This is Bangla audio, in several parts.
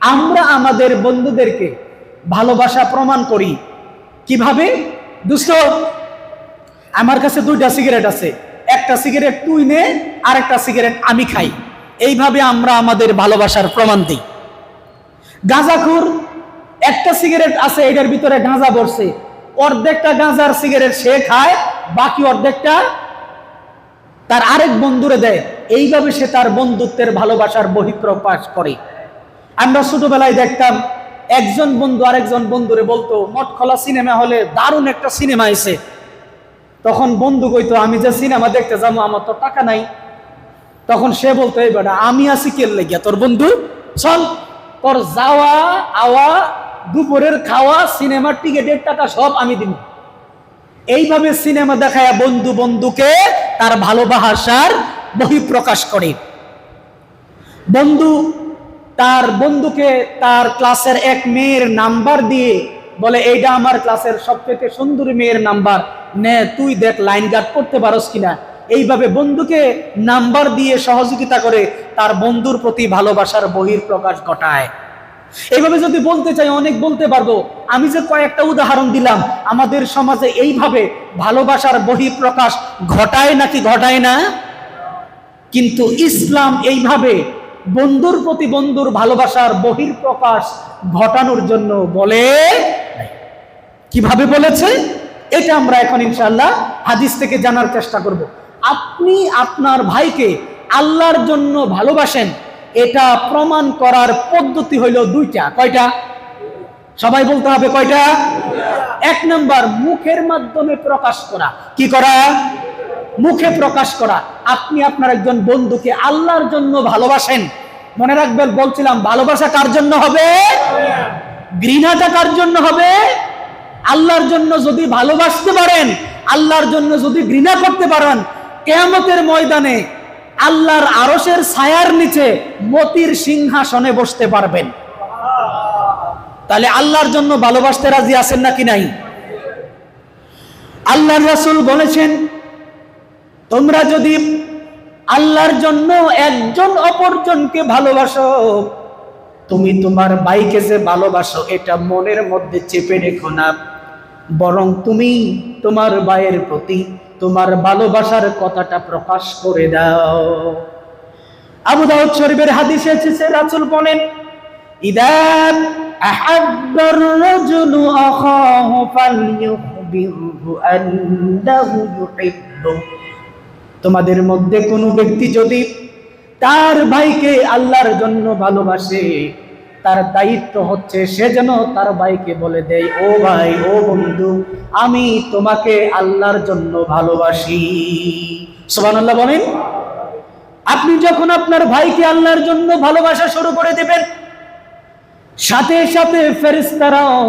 আমরা আমাদের বন্ধুদেরকে ভালোবাসা প্রমাণ করি। কীভাবে? দুষ্ট, আমার কাছে দুইটা সিগারেট আছে। একটা সিগারেট তুই নে আর একটা সিগারেট আমি খাই। এইভাবে আমরা আমাদের ভালোবাসার প্রমাণ দিই। গাঁজাখুর, একটা সিগারেট আছে, এটার ভিতরে গাঁজা ভরছে। অর্ধেকটা গাঁজার সিগারেট সে খায়, বাকি অর্ধেকটা তার আরেক বন্ধুরে দেয়। এইভাবে সে তার বন্ধুত্বের ভালোবাসার বহিঃপ্রকাশ করে। আমরা ছোটবেলায় দেখতাম, একজন বন্ধু আরেকজন বন্ধুরে বলতো মটখলা সিনেমা হলে দারুণ একটা সিনেমা এসে তখন বন্ধু কইতো, আমি যে সিনেমা দেখতে যাব, আমার তো টাকা নাই। তখন সে বলতো, এই বেটা, আমি আছি কে লেগিয়া, তোর বন্ধু? চল, তোর যাওয়া, আওয়া, দুপুরের খাওয়া, সিনেমার টিকিটের টাকা সব আমি দিব এইভাবে সিনেমা দেখায় বন্ধু বন্ধুকে তার ভালোবাসার বহিঃপ্রকাশ করে। বন্ধু তার বন্ধুকে তার ক্লাসের এক মেয়ের নাম্বার দিয়ে বলে, এইটা আমার ক্লাসের সবথেকে সুন্দরী মেয়ের নাম্বার। নে, তুই দেখ, লাইন গার্ড করতে পারস কিনা? এইভাবে বন্ধুকে নাম্বার দিয়ে সহযোগিতা করে তার বন্ধুর প্রতি ভালোবাসার বহির প্রকাশ ঘটায়। এইভাবে যদি বলতে চাই, অনেক বলতে পারব। আমি যে কয়েকটা উদাহরণ দিলাম, আমাদের সমাজে এইভাবে ভালোবাসার বহির প্রকাশ ঘটায় নাকি ঘটায় না? কিন্তু ইসলাম এইভাবে বন্ধুর প্রতি বন্ধুর ভালোবাসার বহির প্রকাশ ঘটানোর জন্য বলে কীভাবে বলেছে? এটা আমরা এখন ইনশাআল্লাহ হাদিস থেকে জানার চেষ্টা করব। আপনি আপনার ভাইকে আল্লাহর জন্য ভালোবাসেন, এটা প্রমাণ করার পদ্ধতি হইল দুইটা। কয়টা? সবাই বলতে হবে কয়টা? এক নাম্বার, মুখের মাধ্যমে প্রকাশ করা। কি করা? মুখে প্রকাশ করা। আপনি আপনার একজন বন্ধুকে আল্লাহর জন্য ভালোবাসেন। মনে রাখবেন, বলছিলাম, ভালোবাসা কার জন্য হবে? ঘৃণাটা কার জন্য হবে? আল্লাহর জন্য যদি ভালোবাসতে পারেন, আল্লাহর জন্য যদি ঘৃণা করতে পারেন, কেয়ামতের ময়দানে আল্লাহর আরসের ছায়ার নিচে মতির সিংহাসনে বসতে পারবেন। তাহলে আল্লাহর জন্য ভালোবাসতে রাজি আছেন নাকি নাই? আল্লাহর রাসুল বলেছেন তোমরা যদি আল্লাহর জন্য একজন অপরজনকে ভালোবাসো, তুমি তোমার বাইকে যে ভালোবাসো, এটা মনের মধ্যে চেপে রেখো না। বরং তুমি তোমার ভাইয়ের প্রতি তোমার ভালোবাসার কথাটা প্রকাশ করে দাও। আবু দাউদ শরীফের হাদিসে এসেছে, রাসূল বলেন, ইদা আহাব্বার রাজুলু আখাহু ফালইউখবিরহু আন্নাহু ইউহিব্বু। তোমাদের মধ্যে কোনো ব্যক্তি যদি তার ভাইকে আল্লাহর জন্য ভালোবাসে, তার দায়িত্ব হচ্ছে সে যেন তার ভাইকে বলে দেয়, ও ভাই, ও বন্ধু, আমি তোমাকে আল্লাহর জন্য ভালোবাসি। সুবহানাল্লাহ বলেন, আপনি যখন আপনার ভাইকে আল্লাহর জন্য ভালোবাসা শুরু করে দেবেন, সাথে সাথে ফেরেশতারাও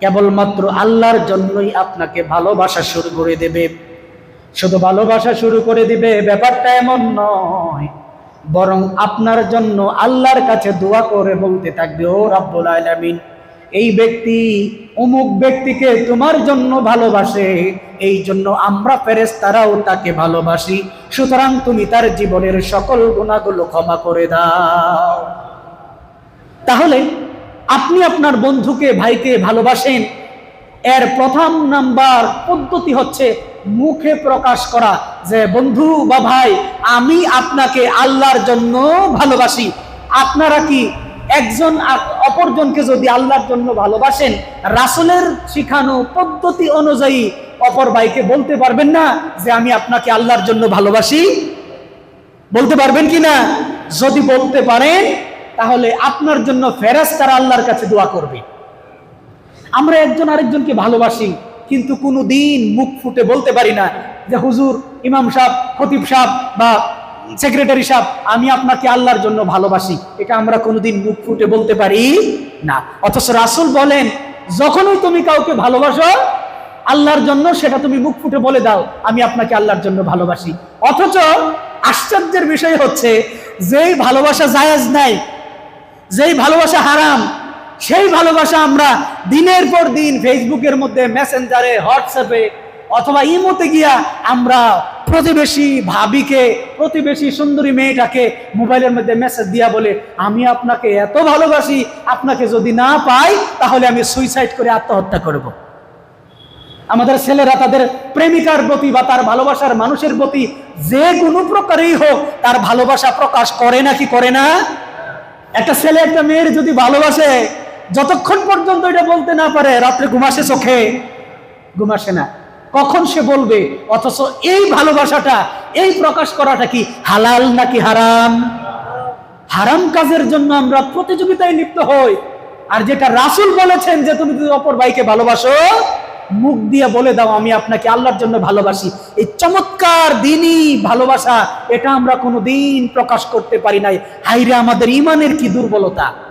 কেবলমাত্র আল্লাহর জন্যই আপনাকে ভালোবাসা শুরু করে দেবে। শুধু ভালোবাসা শুরু করে দিবে ব্যাপারটা এমন নয়। বরং আপনার জন্য আল্লাহর কাছে দোয়া করে বলতে থাকবে, ও রাব্বুল আলামিন, এই ব্যক্তি অমুক ব্যক্তিকে তোমার জন্য ভালোবাসে, এই জন্য আমরা ফেরেশতারাও তাকে ভালোবাসি। সুতরাং তুমি তার জীবনের সকল গুণাগুলো ক্ষমা করে দাও। তাহলে আপনি আপনার বন্ধুকে, ভাইকে ভালোবাসেন। এর প্রথম নাম্বার পদ্ধতি হচ্ছে মুখে প্রকাশ করা যে, বন্ধু বা ভাই, আমি আপনাকে আল্লাহর জন্য ভালোবাসি। আপনারা কি একজন অপরজনকে যদি আল্লাহর জন্য ভালোবাসেন, রাসুলের শিখানো পদ্ধতি অনুযায়ী অপর ভাইকে বলতে পারবেন না যে, আমি আপনাকে আল্লাহর জন্য ভালোবাসি বলতে পারবেন কি না? যদি বলতে পারেন, তাহলে আপনার জন্য ফেরাজ তারা আল্লাহর কাছে দোয়া করবে। আমরা একজন আরেকজনকে ভালোবাসি কিন্তু কোনো দিন মুখ ফুটে বলতে পারি না যে, হুজুর, ইমাম সাহেব, খতিব সাহেব বা সেক্রেটারি সাহেব, আমি আপনাকে আল্লাহর জন্য ভালোবাসি। এটা আমরা কোনোদিন মুখ ফুটে বলতে পারি না। অথচ রাসুল বলেন, যখনই তুমি কাউকে ভালোবাসো, আল্লাহর জন্য সেটা তুমি মুখ ফুটে বলে দাও, আমি আপনাকে আল্লাহর জন্য ভালোবাসি। অথচ আশ্চর্যের বিষয় হচ্ছে, যেই ভালোবাসা জায়েজ নাই, যেই ভালোবাসা হারাম সেই ভালোবাসা আমরা দিনের পর দিন ফেসবুকের মধ্যে, মেসেঞ্জারে, হোয়াটসঅ্যাপে অথবা ইমোতে গিয়া আমরা প্রতিবেশী ভাবিকে, প্রতিবেশী সুন্দরী মেয়েটাকে মোবাইলের মধ্যে মেসেজ দিয়া বলে, আমি আপনাকে এত ভালোবাসি, আপনাকে যদি না পাই, তাহলে আমি সুইসাইড করে আত্মহত্যা করব। আমাদের ছেলেরা তাদের প্রেমিকার প্রতি বা তার ভালোবাসার মানুষের প্রতি যে কোনো প্রকারেই হোক, তার ভালোবাসা প্রকাশ করে নাকি করে না একটা ছেলে, একটা মেয়ের যদি ভালোবাসে যতক্ষণ পর্যন্ত এটা বলতে না পারে, রাত্রে ঘুমাসে চোখে? ঘুমাসে না। কখন সে বলবে? অথচ এই ভালোবাসাটা, এই প্রকাশ করাটা কি হালাল নাকি হারাম? হারাম কাজের জন্য আমরা প্রতিযোগিতায় লিপ্ত হই। আর যেটা রাসূল বলেছেন যে তুমি যদি অপর ভাইকে ভালোবাসো, মুখ দিয়ে বলে দাও, আমি আপনাকে আল্লাহর জন্য ভালোবাসি। এই চমৎকার দিনই ভালোবাসা, এটা আমরা কোনো দিন প্রকাশ করতে পারি নাই। হাইরে আমাদের ইমানের কি দুর্বলতা?